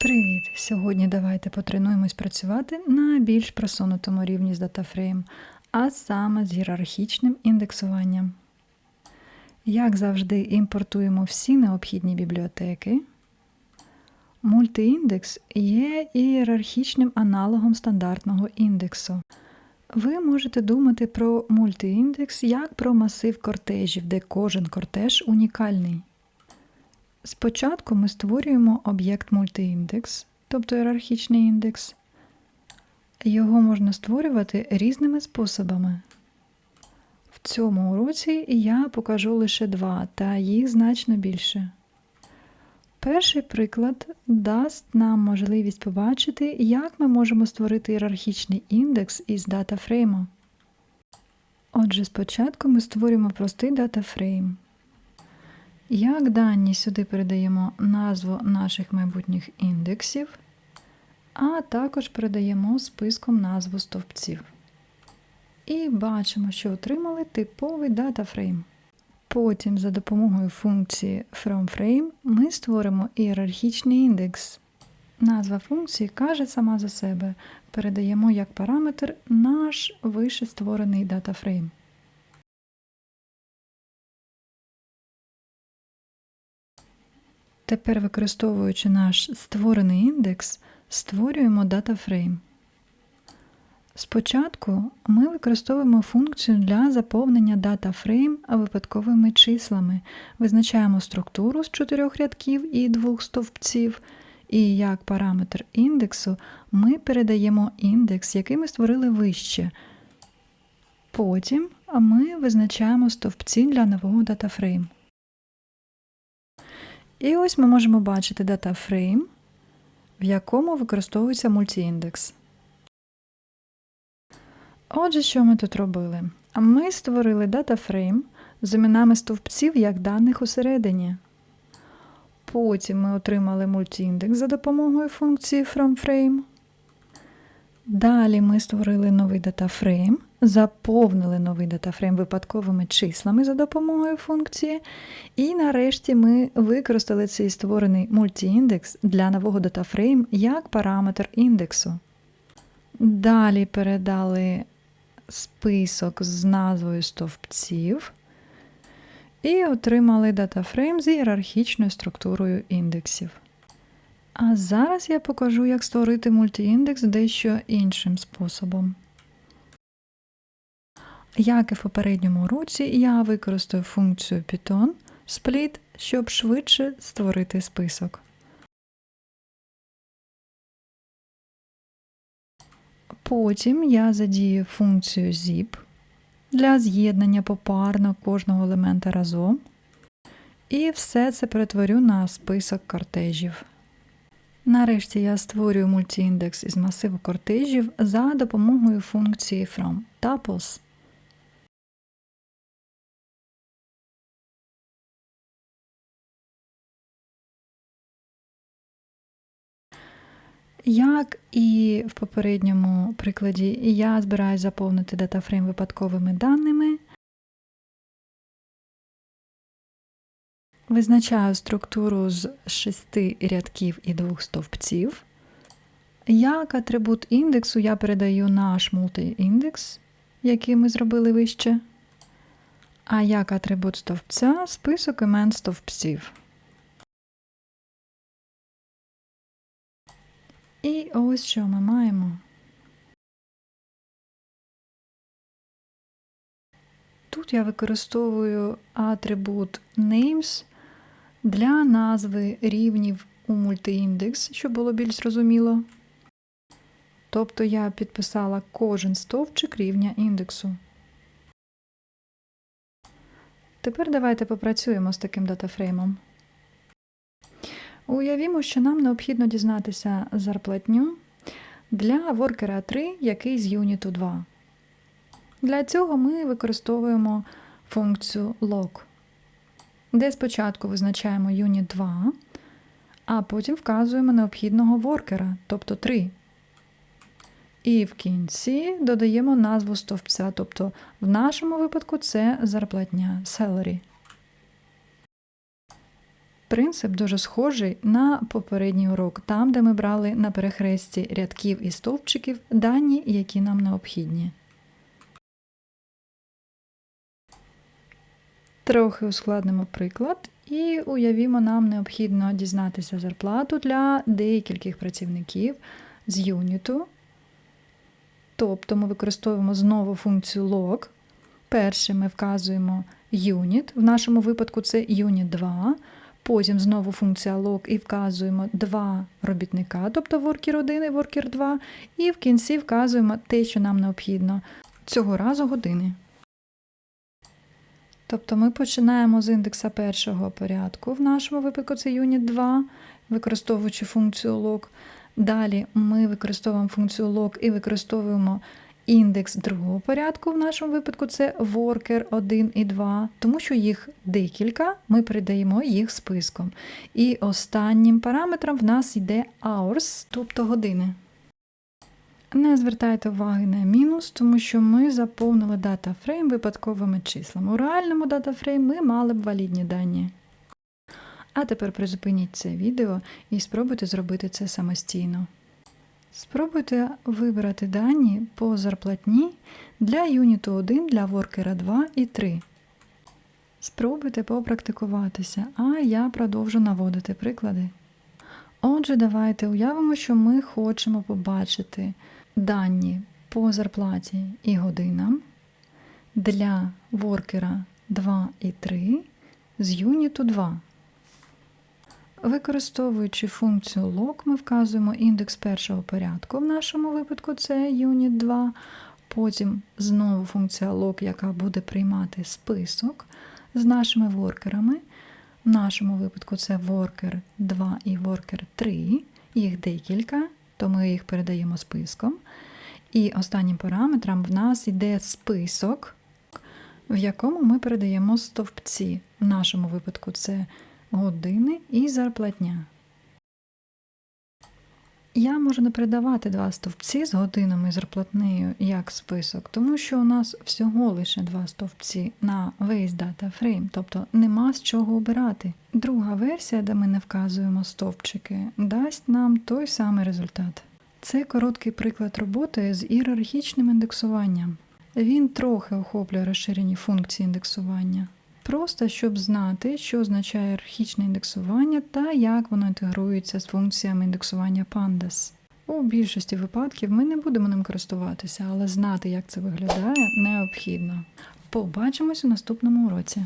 Привіт! Сьогодні давайте потренуємось працювати на більш просунутому рівні з DataFrame, а саме з ієрархічним індексуванням. Як завжди, імпортуємо всі необхідні бібліотеки. Мультиіндекс є ієрархічним аналогом стандартного індексу. Ви можете думати про мультиіндекс як про масив кортежів, де кожен кортеж унікальний. Спочатку ми створюємо об'єкт мультиіндекс, тобто ієрархічний індекс. Його можна створювати різними способами. В цьому уроці я покажу лише два, та їх значно більше. Перший приклад дасть нам можливість побачити, як ми можемо створити ієрархічний індекс із датафрейму. Отже, спочатку ми створюємо простий датафрейм. Як дані сюди передаємо назву наших майбутніх індексів, а також передаємо списком назву стовпців. І бачимо, що отримали типовий датафрейм. Потім за допомогою функції FromFrame ми створимо ієрархічний індекс. Назва функції каже сама за себе. Передаємо як параметр наш вище створений датафрейм. Тепер, використовуючи наш створений індекс, створюємо датафрейм. Спочатку ми використовуємо функцію для заповнення датафрейм випадковими числами, визначаємо структуру з чотирьох рядків і двох стовпців, і як параметр індексу ми передаємо індекс, який ми створили вище. Потім ми визначаємо стовпці для нового датафрейм. І ось ми можемо бачити датафрейм, в якому використовується мультііндекс. Отже, що ми тут робили? Ми створили датафрейм з іменами стовпців як даних усередині. Потім ми отримали мультііндекс за допомогою функції FromFrame. Далі ми створили новий датафрейм, заповнили новий датафрейм випадковими числами за допомогою функції. І нарешті ми використали цей створений мультііндекс для нового датафрейм як параметр індексу. Далі передали список з назвою стовпців і отримали датафрейм з ієрархічною структурою індексів. А зараз я покажу, як створити мультиіндекс дещо іншим способом. Як і в попередньому уроці, я використаю функцію Python split, щоб швидше створити список. Потім я задію функцію zip для з'єднання попарно кожного елемента разом. І все це перетворю на список кортежів. Нарешті я створюю мультііндекс із масиву кортежів за допомогою функції from tuples. Як і в попередньому прикладі, я збираюся заповнити датафрейм випадковими даними. Визначаю структуру з шести рядків і двох стовпців. Як атрибут індексу я передаю наш мультиіндекс, який ми зробили вище. А як атрибут стовпця список імен стовпців. І ось що ми маємо. Тут я використовую атрибут names для назви рівнів у мультиіндекс, щоб було більш зрозуміло. Тобто я підписала кожен стовпчик рівня індексу. Тепер давайте попрацюємо з таким датафреймом. Уявімо, що нам необхідно дізнатися зарплатню для воркера 3, який з юніту 2. Для цього ми використовуємо функцію log, де спочатку визначаємо юніт 2, а потім вказуємо необхідного воркера, тобто 3. І в кінці додаємо назву стовпця, тобто в нашому випадку це зарплатня salary. Принцип дуже схожий на попередній урок, там, де ми брали на перехресті рядків і стовпчиків дані, які нам необхідні. Трохи ускладнимо приклад і уявімо, нам необхідно дізнатися зарплату для декількох працівників з юніту. Тобто ми використовуємо знову функцію log. Перше ми вказуємо юніт, в нашому випадку це юніт 2. Потім знову функція log і вказуємо два робітника, тобто worker 1 і worker 2. І в кінці вказуємо те, що нам необхідно. Цього разу години. Тобто ми починаємо з індекса першого порядку, в нашому випадку це юніт 2, використовуючи функцію log. Далі ми використовуємо функцію log і використовуємо індекс другого порядку, в нашому випадку це worker 1 і 2, тому що їх декілька, ми передаємо їх списком. І останнім параметром в нас йде hours, тобто години. Не звертайте уваги на мінус, тому що ми заповнили датафрейм випадковими числами. У реальному датафрейм ми мали б валідні дані. А тепер призупиніть це відео і спробуйте зробити це самостійно. Спробуйте вибрати дані по зарплатні для юніту 1 для воркера 2 і 3. Спробуйте попрактикуватися, а я продовжу наводити приклади. Отже, давайте уявимо, що ми хочемо побачити дані по зарплаті і годинам для воркера 2 і 3 з юніту 2. Використовуючи функцію log, ми вказуємо індекс першого порядку. В нашому випадку це юніт 2. Потім знову функція log, яка буде приймати список з нашими воркерами. В нашому випадку це worker 2 і worker 3. Їх декілька, то ми їх передаємо списком. І останнім параметром в нас йде список, в якому ми передаємо стовпці. В нашому випадку це години і зарплатня. Я можу не передавати два стовпці з годинами і зарплатнею як список, тому що у нас всього лише два стовпці на весь дата фрейм, тобто нема з чого обирати. Друга версія, де ми не вказуємо стовпчики, дасть нам той самий результат. Це короткий приклад роботи з ієрархічним індексуванням. Він трохи охоплює розширені функції індексування. Просто щоб знати, що означає ієрархічне індексування та як воно інтегрується з функціями індексування Pandas. У більшості випадків ми не будемо ним користуватися, але знати, як це виглядає, необхідно. Побачимось у наступному уроці.